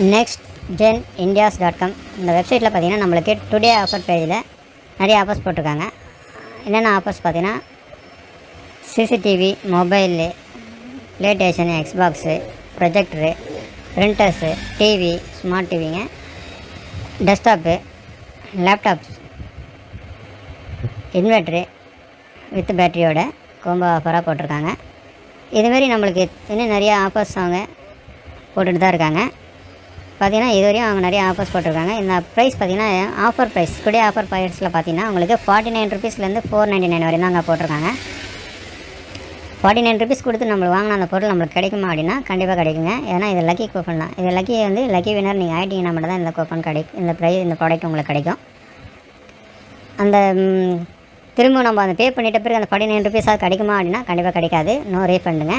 Next gen India's dot com இந்த வெப்சைட்டில் பார்த்தீங்கன்னா நம்மளுக்கு டுடே ஆஃபர் பேஜில் நிறைய ஆஃபர்ஸ் போட்டிருக்காங்க. என்னென்ன ஆஃபர்ஸ் பார்த்தீங்கன்னா CCTV mobile PlayStation Xbox projector printers TV smart டிவிங்க desktop laptops inverter with பேட்டரியோட கோம்போ ஆஃபராக போட்டிருக்காங்க. இதுமாரி நம்மளுக்கு இன்னும் நிறையா ஆஃபர்ஸ் அவங்க போட்டுட்டு தான் இருக்காங்க. பார்த்தீங்கன்னா இது வரையும் அவங்க நிறைய ஆஃபர்ஸ் போட்டிருக்காங்க. இந்த ப்ரைஸ் பார்த்தீங்கன்னா ஆஃபர் ப்ரைஸ் டுடே ஆஃபர் ப்ரைஸில் பார்த்தீங்கன்னா உங்களுக்கு ஃபார்ட்டி நைன் ருபீஸ்லேருந்து ஃபோர் நைன்ட்டி நைன் வரையும் தான் அங்கே போட்டிருக்காங்க. ஃபார்ட்டி நைன் ருபீஸ் கொடுத்து நம்மளுக்கு வாங்கின அந்த பொருள் நம்மளுக்கு கிடைக்குமா அப்படின்னா கண்டிப்பாக கிடைக்குங்க. ஏன்னா இது லக்கி கூப்பன் தான். இது லக்கி வந்து லக்கி வினர் நீங்கள் ஆகிட்டீங்கன்னா மட்டும் தான் இந்த கூப்பன் கிடைக்கும் இந்த ப்ரைஸ் இந்த ப்ராடக்ட் உங்களுக்கு கிடைக்கும். அந்த திரும்ப நம்ம அந்த பே பண்ணிட்ட பிறகு அந்த ஃபார்ட்டி நைன் ருபீஸாக அது கிடைக்குமா அப்படின்னா கண்டிப்பாக கிடைக்காது. நோ ரீஃபண்டுங்க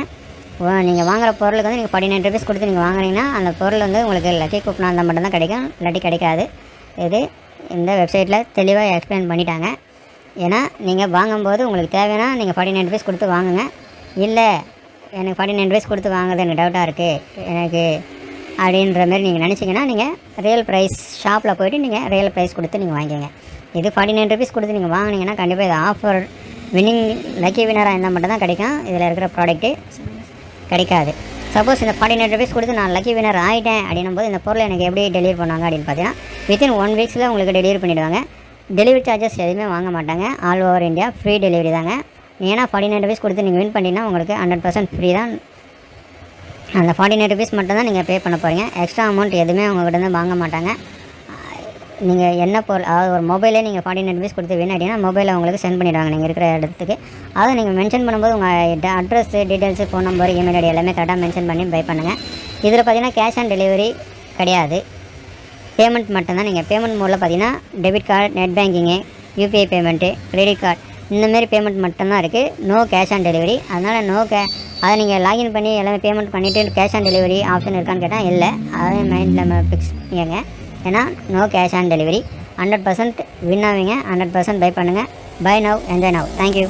நீங்கள் வாங்குற பொருளுக்கு வந்து நீங்கள் ஃபார்ட்டி நைன் ருபீஸ் கொடுத்து நீங்கள் வாங்குறீங்கன்னா அந்த பொருள் வந்து உங்களுக்கு லக்கி கூப்பனாக இருந்தால் மட்டும்தான் கிடைக்கும். இல்லாட்டி கிடைக்காது. இது இந்த வெப்சைட்டில் தெளிவாக எக்ஸ்பிளைன் பண்ணிட்டாங்க. ஏன்னா நீங்கள் வாங்கும்போது உங்களுக்கு தேவைன்னா நீங்கள் ஃபார்ட்டி நைன் ருபீஸ் கொடுத்து வாங்குங்க. இல்லை எனக்கு ஃபார்ட்டி நைன் ருபீஸ் கொடுத்து வாங்குறது எனக்கு டவுட்டாக இருக்குது எனக்கு அப்படின்ற மாதிரி நீங்கள் நினச்சிங்கன்னா நீங்கள் ரியல் ப்ரைஸ் ஷாப்பில் போயிட்டு நீங்கள் ரியல் ப்ரைஸ் கொடுத்து நீங்கள் வாங்கிக்கோங்க. இது ஃபார்ட்டி நைன் ருபீஸ் கொடுத்து நீங்கள் வாங்குனீங்கன்னா கண்டிப்பாக இது ஆஃபர் வின்னிங் லக்கி வினராக இருந்தால் மட்டும் தான் கிடைக்கும். இதில் இருக்கிற ப்ராடக்ட்டு கிடைக்காது. சப்போஸ் இந்த ஃபார்ட்டி நைன் ருபீஸ் கொடுத்து நான் லக்கி வினர் ஆகிட்டேன் அப்படின்னும் போது இந்த பொருளை எனக்கு எப்படி டெலிவரி பண்ணுவாங்க அப்படின்னு பார்த்தீங்கன்னா வித்தின் ஒன் வீக்ஸில் உங்களுக்கு டெலிவரி பண்ணிவிடுவாங்க டெலிவரி சார்ஜஸ் எதுவுமே வாங்க மாட்டாங்க. All over India free delivery தாங்க. ஏன்னா ஃபார்ட்டி நைன் ருபீஸ் கொடுத்து நீங்கள் வின் பண்ணிங்கன்னா உங்களுக்கு ஹண்ட்ரட் பர்சன்ட் ஃப்ரீ தான். அந்த ஃபார்ட்டி நைன் ருபீஸ் மட்டும் தான் நீங்கள் பே பண்ண போகிறீங்க எக்ஸ்ட்ரா அமௌண்ட் எதுவுமே உங்கள்கிட்ட இருந்து வாங்க மாட்டாங்க. நீங்கள் என்ன பொருள் அதாவது ஒரு மொபைலே நீங்கள் ஃபார்ட்டி நைன் ருபீஸ் கொடுத்து வேணும் அப்படின்னா மொபைலை உங்களுக்கு சென்ட் பண்ணிடுவாங்க நீங்கள் இருக்கிற இடத்துக்கு. அதை நீங்கள் மென்ஷன் பண்ணும்போது உங்கள் address details phone number email ID எல்லாமே கரெக்டாக மென்ஷன் பண்ணி பை பண்ணுங்கள் இதில் பார்த்தீங்கன்னா கேஷ் ஆன் டெலிவரி கிடையாது. பேமெண்ட் மட்டும்தான். நீங்கள் பேமெண்ட் மூலம் பார்த்தீங்கன்னா debit card net banking UPI payment credit card இந்தமாரி பேமெண்ட் மட்டும்தான் இருக்குது நோ கேஷ் ஆன் டெலிவரி அதனால் நோ கே அதை நீங்கள் லாகின் பண்ணி எல்லாமே பேமெண்ட் பண்ணிவிட்டு கேஷ் ஆன் டெலிவரி ஆப்ஷன் இருக்கான்னு கேட்டால் இல்லை. அதை மைண்டில் ஃபிக்ஸ் பண்ணிக்கங்க. ஏன்னா no cash on delivery hundred percent win ஆவீங்க. ஹண்ட்ரட் பர்சன்ட் பை பண்ணுங்கள் buy now enjoy now thank you